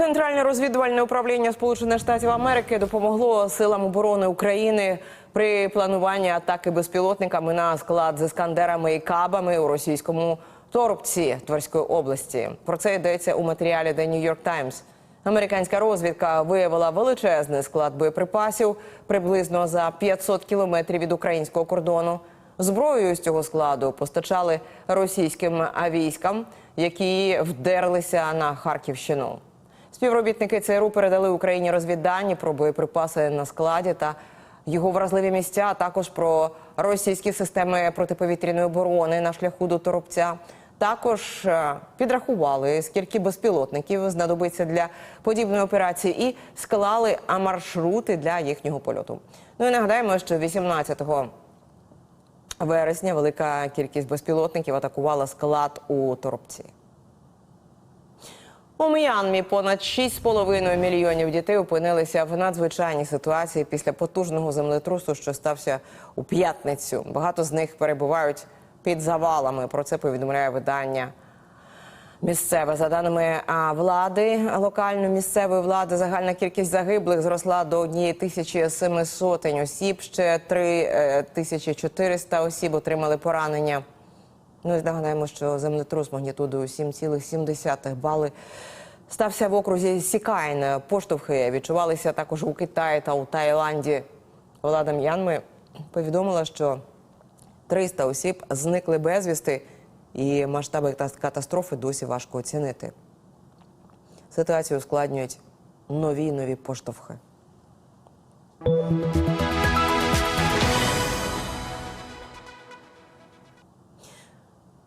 Центральне розвідувальне управління Сполучених Штатів Америки допомогло силам оборони України при плануванні атаки безпілотниками на склад з іскандерами і кабами у російському Торопці Тверської області. Про це йдеться у матеріалі The New York Times. Американська розвідка виявила величезний склад боєприпасів приблизно за 500 кілометрів від українського кордону. Зброєю з цього складу постачали російським військам, які вдерлися на Харківщину. Співробітники ЦРУ передали Україні розвіддані про боєприпаси на складі та його вразливі місця, а також про російські системи протиповітряної оборони на шляху до Торопця. Також е, підрахували, скільки безпілотників знадобиться для подібної операції, і склали маршрути для їхнього польоту. Ну і нагадаємо, що 18 вересня велика кількість безпілотників атакувала склад у Торопці. У М'янмі понад 6,5 мільйонів дітей опинилися в надзвичайній ситуації після потужного землетрусу, що стався у п'ятницю. Багато з них перебувають під завалами. Про це повідомляє видання. Місцеве за даними влади, локально місцевої влади, загальна кількість загиблих зросла до 1700 осіб. Ще 3400 осіб отримали поранення. Ну і нагадаємо, що землетрус магнітудою 7,7 бали стався в окрузі Сікайн. Поштовхи відчувалися також у Китаї та у Таїланді. Влада М'янми повідомила, що 300 осіб зникли безвісти, і масштаби катастрофи досі важко оцінити. Ситуацію ускладнюють нові нові поштовхи.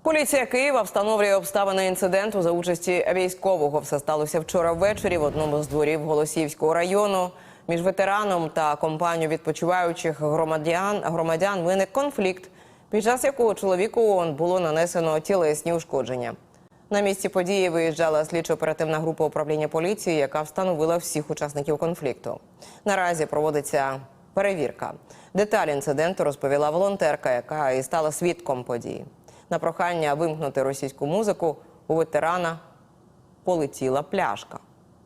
Поліція Києва встановлює обставини інциденту за участі військового. Все сталося вчора ввечері в одному з дворів Голосіївського району. Між ветераном та компанією відпочиваючих громадян громадян виник конфлікт, під час якого чоловіку було нанесено тілесні ушкодження. На місці події виїжджала слідчо-оперативна група управління поліції, яка встановила всіх учасників конфлікту. Наразі проводиться перевірка. Деталі інциденту розповіла волонтерка, яка і стала свідком події. На прохання вимкнути російську музику у ветерана полетіла пляшка.